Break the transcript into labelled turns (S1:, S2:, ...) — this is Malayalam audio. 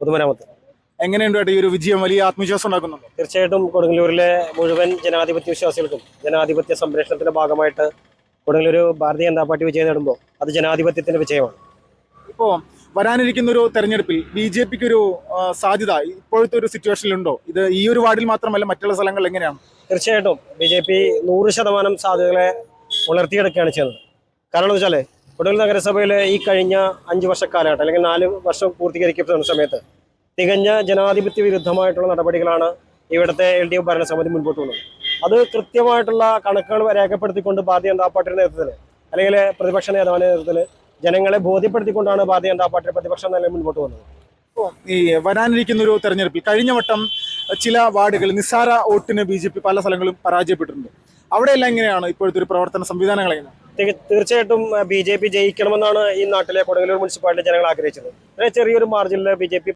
S1: പൊതുമരാമത്ത്.
S2: എങ്ങനെയുണ്ട് ഏട്ടാ ഈ ഒരു വിജയം? വലിയ ആത്മവിശ്വാസം ഉണ്ടാക്കുന്നുണ്ട്?
S1: തീർച്ചയായിട്ടും കൊടുങ്ങല്ലൂരിലെ മുഴുവൻ ജനാധിപത്യ വിശ്വാസികൾക്കും ജനാധിപത്യ സംരക്ഷണത്തിന്റെ ഭാഗമായിട്ട് കൊടുങ്ങല്ലൂർ ഭാരതീയ ജനതാ പാർട്ടി വിജയം നേടുമ്പോൾ അത് ജനാധിപത്യത്തിന്റെ വിജയമാണ്.
S2: ഇപ്പോൾ വരാനിരിക്കുന്ന ഒരു തെരഞ്ഞെടുപ്പിൽ ബി ജെ പിക്ക് ഒരു സാധ്യത ഇപ്പോഴത്തെ ഒരു സിറ്റുവേഷനിലുണ്ടോ? ഇത് ഈ ഒരു വാർഡിൽ മാത്രമല്ല മറ്റുള്ള സ്ഥലങ്ങളിൽ എങ്ങനെയാണ്?
S1: തീർച്ചയായിട്ടും ബി ജെ പി നൂറ് ശതമാനം സാധ്യതകളെ ഉണർത്തിയെടുക്കുകയാണ് ചെയ്യുന്നത്. കാരണം എന്ന് വെച്ചാൽ കൊടുങ്ങല്ലൂർ നഗരസഭയിലെ ഈ കഴിഞ്ഞ അഞ്ച് വർഷക്കാലഘട്ടം അല്ലെങ്കിൽ നാല് വർഷം പൂർത്തീകരിക്കപ്പെടുന്ന സമയത്ത് തികഞ്ഞ ജനാധിപത്യ വിരുദ്ധമായിട്ടുള്ള നടപടികളാണ് ഇവിടുത്തെ എൽ ഡി എഫ് ഭരണസമിതി മുൻപോട്ട് വന്നത്. അത് കൃത്യമായിട്ടുള്ള കണക്കുകൾ രേഖപ്പെടുത്തിക്കൊണ്ട് ഭാരതീയ ജനതാ പാർട്ടിയുടെ നേതൃത്വത്തിൽ അല്ലെങ്കിൽ പ്രതിപക്ഷ നേതാവിന്റെ നേതൃത്വത്തിൽ ജനങ്ങളെ ബോധ്യപ്പെടുത്തിക്കൊണ്ടാണ് ഭാരതീയ ജനതാ പാർട്ടി പ്രതിപക്ഷ നിലയിൽ മുൻപോട്ട് വന്നത്.
S2: ഈ വരാനിരിക്കുന്ന ഒരു തെരഞ്ഞെടുപ്പിൽ കഴിഞ്ഞ വട്ടം ചില വാർഡുകൾ നിസ്സാര വോട്ടിന് ബി ജെ പി പല സ്ഥലങ്ങളും പരാജയപ്പെട്ടിട്ടുണ്ട്. അവിടെയെല്ലാം എങ്ങനെയാണ് ഇപ്പോഴത്തെ ഒരു പ്രവർത്തന സംവിധാനങ്ങൾ എങ്ങനെയാണ്
S1: തീർച്ചയായിട്ടും ബി ജെ പി ജയിക്കണമെന്നാണ് ഈ നാട്ടിലെ കൊടുങ്ങല്ലൂർ മുനിസിപ്പാലിറ്റി ജനങ്ങൾ ആഗ്രഹിച്ചത്. ചെറിയൊരു മാർജിനിൽ ബി ജെ പി